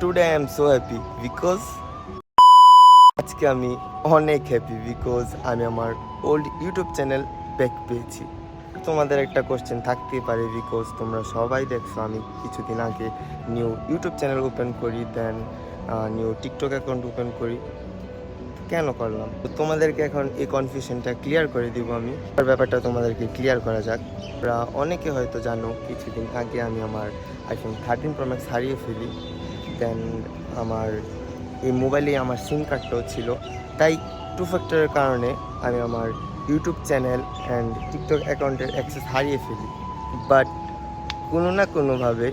Today I am so happy because আজকে আমি অনেক হ্যাপি বিকজ আমি আমার ওল্ড ইউটিউব চ্যানেল ব্যাক পেয়েছি। তোমাদের একটা কোশ্চেন থাকতেই পারে বিকজ তোমরা সবাই দেখছ, আমি কিছুদিন আগে নিউ ইউটিউব চ্যানেল ওপেন করি then new TikTok account open করি। কেন করলাম? তো তোমাদেরকে এখন এই কনফিউশনটা ক্লিয়ার করে দিব আমি। আর ব্যাপারটা তোমাদেরকে ক্লিয়ার করা যাক। অনেকে হয়তো জানো, কিছুদিন আগে আমি আমার আইফোন থার্টিন প্রো ম্যাক্স হারিয়ে ফেলি। দেন আমার এই মোবাইলে আমার সিম কার্ডটাও ছিল। তাই টু ফ্যাক্টরের কারণে আমি আমার ইউটিউব চ্যানেল অ্যান্ড টিকটক অ্যাকাউন্টের অ্যাক্সেস হারিয়ে ফেলি। বাট কোনো না কোনোভাবে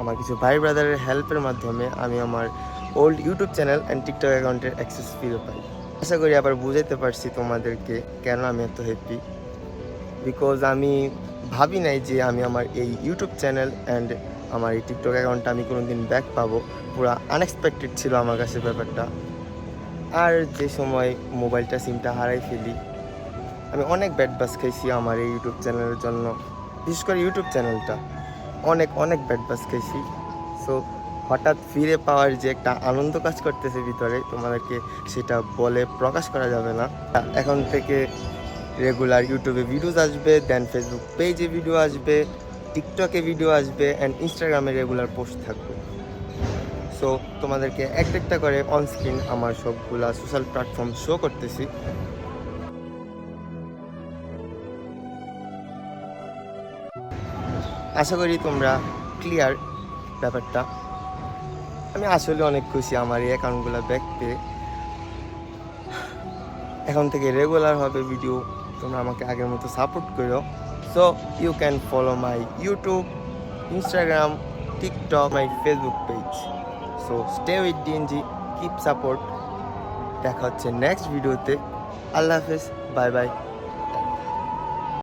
আমার কিছু ভাই ব্রাদারের হেল্পের মাধ্যমে আমি আমার old YouTube channel and TikTok অ্যাকাউন্টের অ্যাক্সেস ফিরে পাই। আশা করি আবার বুঝাইতে পারছি তোমাদেরকে কেন আমি এত হ্যাপি বিকজ আমি ভাবি নাই যে আমি আমার এই ইউটিউব চ্যানেল অ্যান্ড আমার এই টিকটক অ্যাকাউন্টটা আমি কোনো দিন ব্যাক পাবো। পুরো আনএক্সপেক্টেড ছিল আমার কাছে ব্যাপারটা। আর যে সময় মোবাইলটা সিমটা হারাই ফেলি, আমি অনেক ব্যাড বাস খাইছি আমার এই ইউটিউব চ্যানেলের জন্য। বিশেষ করে ইউটিউব চ্যানেলটা অনেক অনেক ব্যাড বাস খাইছি। সো হঠাৎ ফিরে পাওয়ার যে একটা আনন্দ কাজ করতেছে ভিতরে, তোমাদেরকে সেটা বলে প্রকাশ করা যাবে না। এখন থেকে রেগুলার ইউটিউবে ভিডিওস আসবে দেন ফেসবুক পেজে ভিডিও আসবে। টিকটকে ভিডিও আসবে অ্যান্ড ইনস্টাগ্রামে রেগুলার পোস্ট থাকবে। সো তোমাদেরকে একটা একটা করে অন স্ক্রিন আমার সবগুলা সোশ্যাল প্ল্যাটফর্ম শো করতেছি। আশা করি তোমরা ক্লিয়ার ব্যাপারটা। আমি আসলে অনেক খুশি আমার এই অ্যাকাউন্টগুলো ব্যাক এখন থেকে রেগুলার হবে ভিডিও তোমরা আমাকে আগের মতো সাপোর্ট করো so you can follow my YouTube Instagram TikTok my Facebook page so stay with DNG keep support দেখা হচ্ছে নেক্সট ভিডিওতে আল্লাহ হাফেজ বাই বাই